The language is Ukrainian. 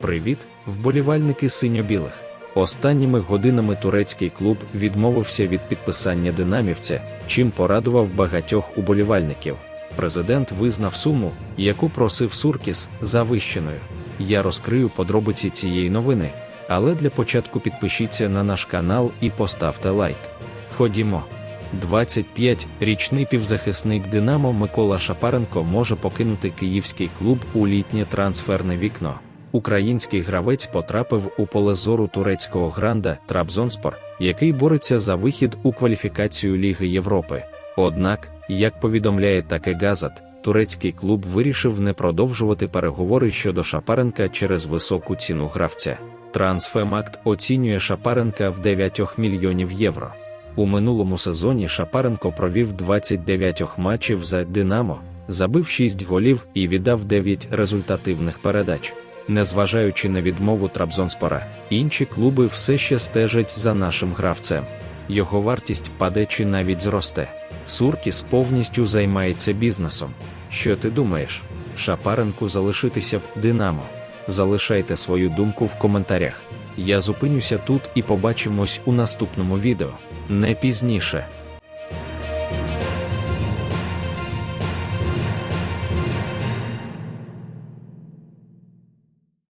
Привіт, вболівальники синьо-білих. Останніми годинами турецький клуб відмовився від підписання динамівця, чим порадував багатьох уболівальників. Президент визнав суму, яку просив Суркіс, завищеною. Я розкрию подробиці цієї новини, але для початку підпишіться на наш канал і поставте лайк. Ходімо. 25-річний півзахисник Динамо Микола Шапаренко може покинути київський клуб у літнє трансферне вікно. Український гравець потрапив у поле зору турецького гранда Трабзонспор, який бореться за вихід у кваліфікацію Ліги Європи. Однак, як повідомляє таке Газат, турецький клуб вирішив не продовжувати переговори щодо Шапаренка через високу ціну гравця. Трансфемакт оцінює Шапаренка в 9 мільйонів євро. У минулому сезоні Шапаренко провів 29 матчів за Динамо, забив 6 голів і віддав 9 результативних передач. Незважаючи на відмову Трабзонспора, інші клуби все ще стежать за нашим гравцем. Його вартість паде чи навіть зросте. Суркіс повністю займається бізнесом. Що ти думаєш? Шапаренку залишитися в Динамо? Залишайте свою думку в коментарях. Я зупинюся тут і побачимось у наступному відео. Не пізніше.